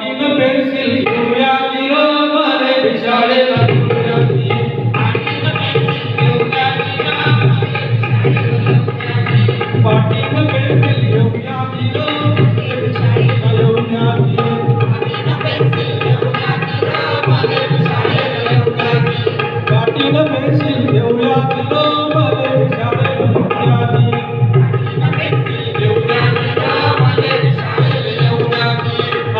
ಕಟ್ಟಿನ ಪೆನ್ಸಿಲ್ ಯಾಕಿರೋ ಮನೆ ಬಿಸಾಡೆ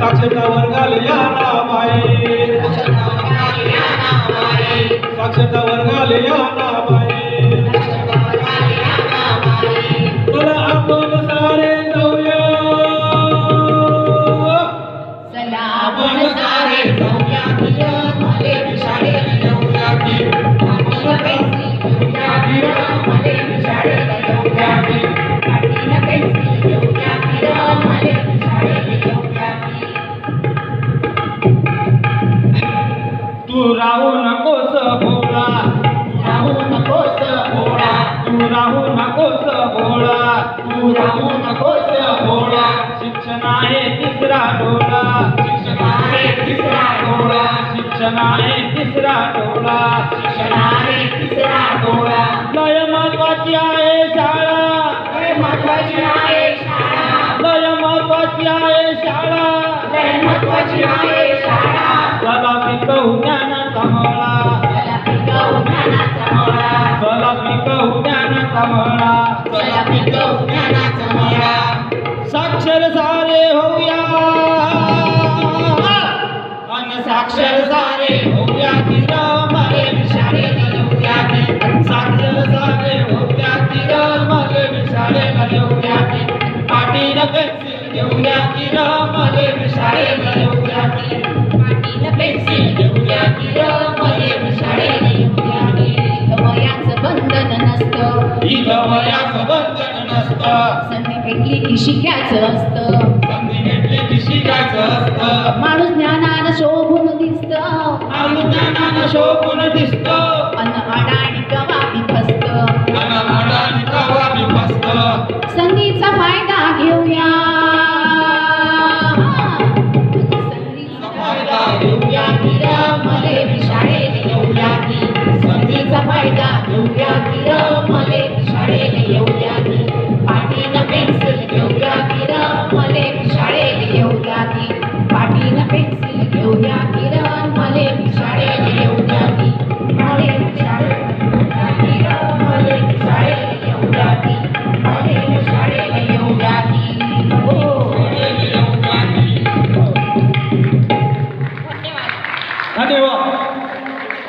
साक्षरतावर घालया नामाई. साक्षरतावर घालया लिया तू राहू नकोस भोळा. राहू नकोस भोळा. तू राहू नकोस भोळा. तू राहू नकोस भोळा. शिक्षण आहे तिसरा डोळा. शिक्षण आहे तिसरा डोळा. शिक्षण आहे तिसरा डोळा. शिक्षण आहे तिसरा डोळा. लय महत्वाची आहे शाळा. लय महत्वाची आहे शाळा. लय महत्वाची आहे शाळा. लय महत्वाची आहे ज्ञानाचा चला पिकवू ज्ञानाचा मळा साक्षर सारे होऊया. अन साक्षर सारे होऊया. की रमले शाळेत येऊया की साक्षर सारे होऊया. की रमले शाळेला येऊया की पाटील पेन्सिल घेऊया. की रमले शाळेला येऊया की नसतं. इथं वयाचं बंधन नसतं. संधी भेटली की शिकायचं असतं. संधी भेटली की शिकायचं असतं. माणूस ज्ञानानं शोभून दिसतं. माणूस ज्ञानानं शोभून दिसतो. अन अडाणी कवा बी फसतं अन अडाणी फायदा घेऊया की